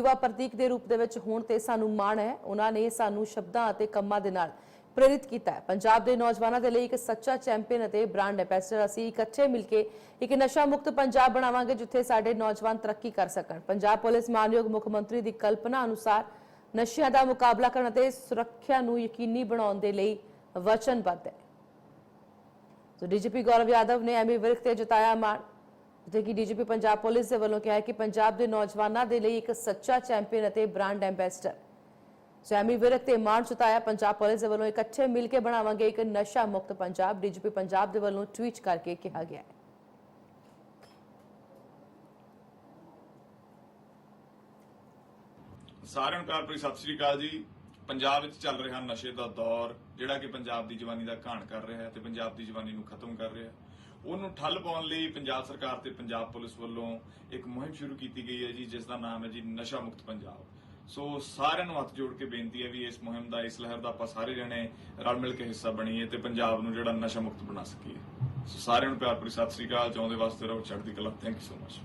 ਯੁਵਾ ਪ੍ਰਤੀਕ ਦੇ ਰੂਪ ਦੇ ਵਿੱਚ ਹੋਣ ਤੇ ਸਾਨੂੰ ਮਾਣ ਹੈ। ਉਹਨਾਂ ਨੇ ਸਾਨੂੰ ਸ਼ਬਦਾਂ ਅਤੇ ਕੰਮਾਂ ਦੇ ਨਾਲ ਪ੍ਰੇਰਿਤ ਕੀਤਾ ਹੈ। ਪੰਜਾਬ ਦੇ ਨੌਜਵਾਨਾਂ ਦੇ ਲਈ ਇੱਕ ਸੱਚਾ ਚੈਂਪੀਅਨ ਅਤੇ ਬ੍ਰਾਂਡ ਐਂਬੈਸਡਰ ਅਸੀਂ ਇਕੱਠੇ ਮਿਲ ਕੇ ਇੱਕ ਨਸ਼ਾ ਮੁਕਤ ਪੰਜਾਬ ਬਣਾਵਾਂਗੇ, ਜਿੱਥੇ ਸਾਡੇ ਨੌਜਵਾਨ ਤਰੱਕੀ ਕਰ ਸਕਣ। ਪੰਜਾਬ ਪੁਲਿਸ ਮਾਨਯੋਗ ਮੁੱਖ ਮੰਤਰੀ ਦੀ ਕਲਪਨਾ ਅਨੁਸਾਰ ਨਸ਼ਿਆਂ ਦਾ ਮੁਕਾਬਲਾ ਕਰਨ ਅਤੇ ਸੁਰੱਖਿਆ ਨੂੰ ਯਕੀਨੀ ਬਣਾਉਣ ਦੇ ਲਈ ਵਚਨਬੱਧ ਹੈ। ਸੋ ਡੀਜੀਪੀ ਗੌਰਵ ਯਾਦਵ ਨੇ ਐਮੀ ਵਿਰਕ ਤੇ ਜਤਾਇਆ ਮਾਣ। ਜਿੱਥੇ ਕਿ ਡੀਜੀਪੀ ਪੰਜਾਬ ਪੁਲਿਸ ਦੇ ਵੱਲੋਂ ਕਿਹਾ ਹੈ ਕਿ ਪੰਜਾਬ ਦੇ ਨੌਜਵਾਨਾਂ ਦੇ ਲਈ ਇੱਕ ਸੱਚਾ ਚੈਂਪੀਅਨ ਅਤੇ ਬ੍ਰਾਂਡ ਐਂਬੈਸਡਰ। ਸੋ ਵਿਰਕ ਤੇ ਮਾਣ ਜਤਾਇਆ, ਪੰਜਾਬ ਪੁਲਿਸ ਦੇ ਵੱਲੋਂ ਇਕੱਠੇ ਮਿਲ ਕੇ ਬਣਾਵਾਂਗੇ ਇੱਕ ਨਸ਼ਾ ਮੁਕਤ ਪੰਜਾਬ, ਡੀਜੀਪੀ ਪੰਜਾਬ ਦੇ ਵੱਲੋਂ ਟਵੀਟ ਕਰਕੇ ਕਿਹਾ ਗਿਆ ਹੈ। ਸਾਰਿਆਂ ਨੂੰ ਪਿਆਰ ਭਰੀ ਸਤਿ ਸ੍ਰੀ ਅਕਾਲ ਜੀ। ਪੰਜਾਬ ਵਿੱਚ ਚੱਲ ਰਿਹਾ ਨਸ਼ੇ ਦਾ ਦੌਰ, ਜਿਹੜਾ ਕਿ ਪੰਜਾਬ ਦੀ ਜਵਾਨੀ ਦਾ ਘਾਣ ਕਰ ਰਿਹਾ ਹੈ ਤੇ ਪੰਜਾਬ ਦੀ ਜਵਾਨੀ ਨੂੰ ਖਤਮ ਕਰ ਰਿਹਾ ਹੈ। ਉਹਨੂੰ ਠੱਲ ਪਾਉਣ ਲਈ ਪੰਜਾਬ ਸਰਕਾਰ ਤੇ ਪੰਜਾਬ ਪੁਲਿਸ ਵੱਲੋਂ ਇੱਕ ਮੁਹਿੰਮ ਸ਼ੁਰੂ ਕੀਤੀ ਗਈ ਹੈ ਜੀ, ਜਿਸ ਦਾ ਨਾਮ ਹੈ ਜੀ ਨਸ਼ਾ ਮੁਕਤ ਪੰਜਾਬ। ਸੋ ਸਾਰਿਆਂ ਨੂੰ ਹੱਥ ਜੋੜ ਕੇ ਬੇਨਤੀ ਹੈ ਵੀ ਇਸ ਮੁਹਿੰਮ ਦਾ, ਇਸ ਲਹਿਰ ਦਾ ਆਪਾਂ ਸਾਰੇ ਜਣੇ ਰਲ ਮਿਲ ਕੇ ਹਿੱਸਾ ਬਣੀਏ ਤੇ ਪੰਜਾਬ ਨੂੰ ਜਿਹੜਾ ਨਸ਼ਾ ਮੁਕਤ ਬਣਾ ਸਕੀਏ। ਸੋ ਸਾਰਿਆਂ ਨੂੰ ਪਿਆਰ ਭਰੀ ਸਤਿ ਸ੍ਰੀ ਅਕਾਲ, ਚਾਹੁੰਦੇ ਵਾਸਤੇ ਰਹੋ ਚੜ੍ਹਦੀ ਕਲਾ। Thank you so much